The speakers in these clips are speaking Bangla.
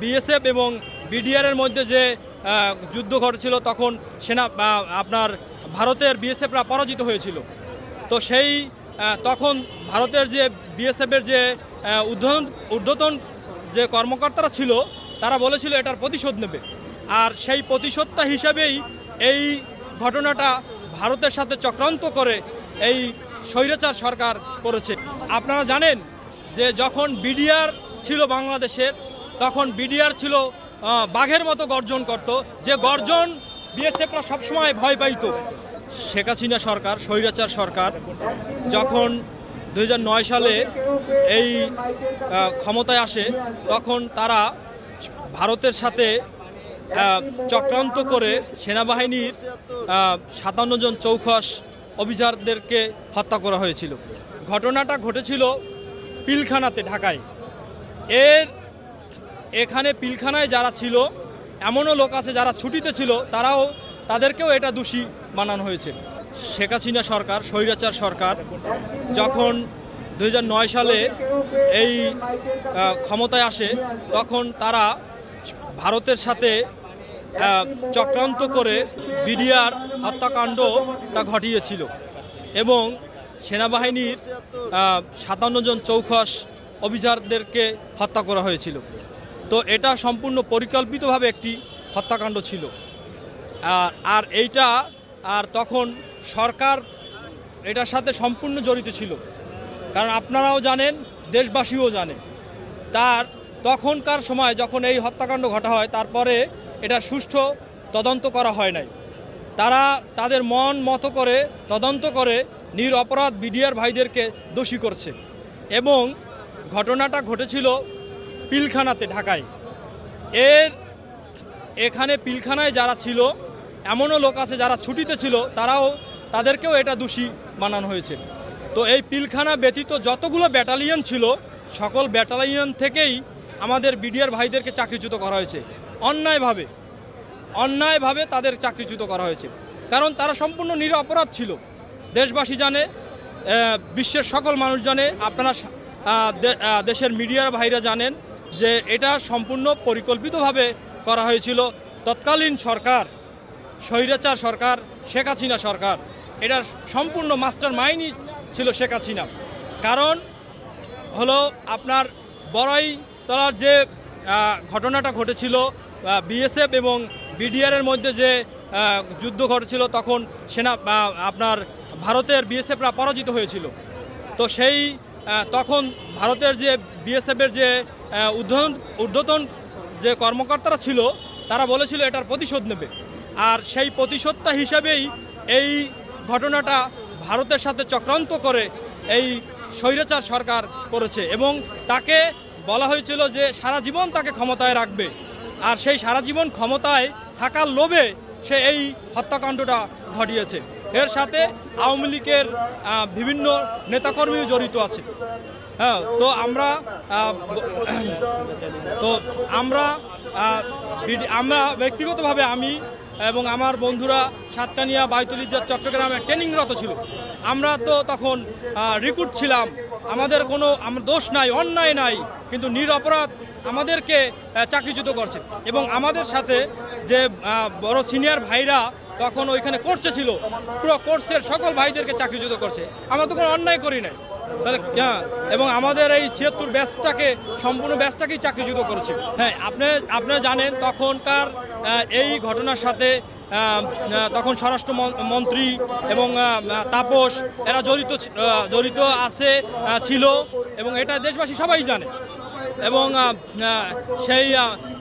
বিএসএফ এবং বিডিআরের মধ্যে যে যুদ্ধ ঘটেছিল তখন সেনা আপনার ভারতের বিএসএফরা পরাজিত হয়েছিল। তো সেই তখন ভারতের যে বিএসএফের যে ঊর্ধ্বতন ঊর্ধ্বতন যে কর্মকর্তারা ছিল, তারা বলেছিল এটার প্রতিশোধ নেবে। আর সেই প্রতিশোধটা হিসাবেই এই ঘটনাটা ভারতের সাথে চক্রান্ত করে এই স্বৈরাচার সরকার করেছে। আপনারা জানেন যে যখন বিডিআর ছিল বাংলাদেশের তখন বিডিআর ছিল বাঘের মতো গর্জন করত। যে গর্জন বিএসএফরা সবসময় ভয় পাইতো। শেখ হাসিনা সরকার, স্বৈরাচার সরকার, যখন দু হাজার নয় সালে এই ক্ষমতায় আসে, তখন তারা ভারতের সাথে চক্রান্ত করে সেনাবাহিনীর সাতান্ন জন চৌখস অফিসারদেরকে হত্যা করা হয়েছিল। ঘটনাটা ঘটেছিল পিলখানাতে, ঢাকায়। এর এখানে পিলখানায় যারা ছিল, এমনও লোক আছে যারা ছুটিতে ছিল, তারাও তাদেরকেও এটা দোষী বানানো হয়েছে। শেখ হাসিনা সরকার, স্বৈরাচার সরকার, যখন দু হাজার নয় সালে এই ক্ষমতায় আসে, তখন তারা ভারতের সাথে চক্রান্ত করে বিডিআর হত্যাকাণ্ডটা ঘটিয়েছিল এবং সেনাবাহিনীর সাতান্ন জন চৌখস অফিসারদেরকে হত্যা করা হয়েছিল। তো এটা সম্পূর্ণ পরিকল্পিতভাবে একটি হত্যাকাণ্ড ছিল। আর এইটা, আর তখন সরকার এটার সাথে সম্পূর্ণ জড়িত ছিল। কারণ আপনারাও জানেন, দেশবাসীও জানে। তার তখনকার সময় যখন এই হত্যাকাণ্ড ঘটা হয়, তারপরে এটা সুষ্ঠু তদন্ত করা হয় নাই। তারা তাদের মন মতো করে তদন্ত করে নির অপরাধ বিডিআর ভাইদেরকে দোষী করছে। এবং ঘটনাটা ঘটেছিল পিলখানাতে, ঢাকায়। এর এখানে পিলখানায় যারা ছিল, এমনও লোক আছে যারা ছুটিতে ছিল, তারাও তাদেরকেও এটা দোষী বানানো হয়েছে। তো এই পিলখানা ব্যতীত যতগুলো ব্যাটালিয়ন ছিল, সকল ব্যাটালিয়ন থেকেই আমাদের বিডিআর ভাইদেরকে চাকরিচ্যুত করা হয়েছে। অন্যায়ভাবে অন্যায়ভাবে তাদের চাকরিচ্যুত করা হয়েছে। কারণ তারা সম্পূর্ণ নিরপরাধ ছিল। দেশবাসী জানে বিশ্বের সকল মানুষ জানে, আপনারা দেশের মিডিয়ার ভাইরা জানেন যে এটা সম্পূর্ণ পরিকল্পিতভাবে করা হয়েছিল। তৎকালীন সরকার, স্বৈরাচার সরকার, শেখ হাসিনা সরকার, এটার সম্পূর্ণ মাস্টার মাইন্ডই ছিল শেখ হাসিনা। কারণ হলো আপনার বড়াই তলার যে ঘটনাটা ঘটেছিল বিএসএফ এবং বিডিআরের মধ্যে যে যুদ্ধ ঘটেছিল, তখন সেনা আপনার ভারতের বিএসএফরা পরাজিত হয়েছিল। তো সেই তখন ভারতের যে বিএসএফের যে ঊর্ধ্বতন যে কর্মকর্তারা ছিল, তারা বলেছিল এটার প্রতিশোধ নেবে। আর সেই প্রতিশোধটা হিসাবেই এই ঘটনাটা ভারতের সাথে চক্রান্ত করে এই স্বৈরাচার সরকার করেছে এবং তাকে বলা হয়েছিল যে সারা জীবন তাকে ক্ষমতায় রাখবে। আর সেই সারা জীবন ক্ষমতায় থাকার লোভে সে এই হত্যাকাণ্ডটা ঘটিয়েছে। এর সাথে আওয়ামী লীগের বিভিন্ন নেতাকর্মীও জড়িত আছে। হ্যাঁ তো আমরা তো আমরা আমরা ব্যক্তিগতভাবে আমি এবং আমার বন্ধুরা সাতকানিয়া বাইতুলিজার চট্টগ্রামে ট্রেনিংরত ছিল। আমরা তো তখন রিক্রুট ছিলাম। আমাদের কোনো দোষ নাই, অন্যায় নাই, কিন্তু নিরপরাধ আমাদেরকে চাকরিচ্যুত করছে। এবং আমাদের সাথে যে বড় সিনিয়র ভাইরা তখন ওইখানে কোর্সে ছিল, পুরো কোর্সের সকল ভাইদেরকে চাকরিচ্যুত করছে। আমরা তো কোনো অন্যায় করি নাই। তাহলে হ্যাঁ এবং আমাদের এই ছিয়াত্তর ব্যাচটাকে, সম্পূর্ণ ব্যাচটাকেই চাকরিচ্যুত করেছে। হ্যাঁ আপনি আপনারা জানেন, তখনকার এই ঘটনার সাথে তখন স্বরাষ্ট্র মন্ত্রী এবং তাপস, এরা জড়িত জড়িত আছে ছিল, এবং এটা দেশবাসী সবাই জানে। এবং সেই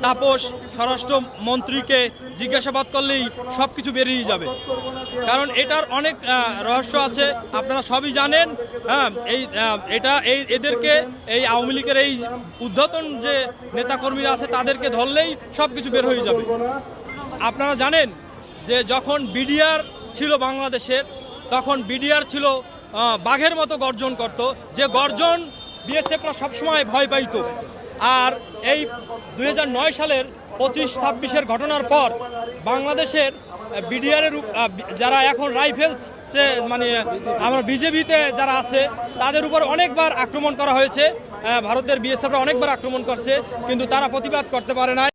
তাপস স্বরাষ্ট্র মন্ত্রীকে জিজ্ঞাসাবাদ করলেই সব কিছু বেরিয়ে যাবে। কারণ এটার অনেক রহস্য আছে, আপনারা সবই জানেন হ্যাঁ এই এটা, এই, এদেরকে, এই আওয়ামী লীগের এই উদ্ধতন যে নেতাকর্মীরা আছে, তাদেরকে ধরলেই সব কিছু বের হয়ে যাবে। আপনারা জানেন যে যখন বিডিআর ছিল বাংলাদেশের, তখন বিডিআর ছিল বাঘের মতো গর্জন করত। যে গর্জন বিএসএফরা সবসময় ভয় পাইত আর এই দু হাজার নয় সালের পঁচিশ, ছাব্বিশের ঘটনার পর বাংলাদেশের বিডিআরের যারা এখন রাইফেলস মানে আমার বিজেপিতে যারা আছে, তাদের উপর অনেকবার আক্রমণ করা হয়েছে। ভারতের বিএসএফরা অনেকবার আক্রমণ করছে, কিন্তু তারা প্রতিবাদ করতে পারে নাই।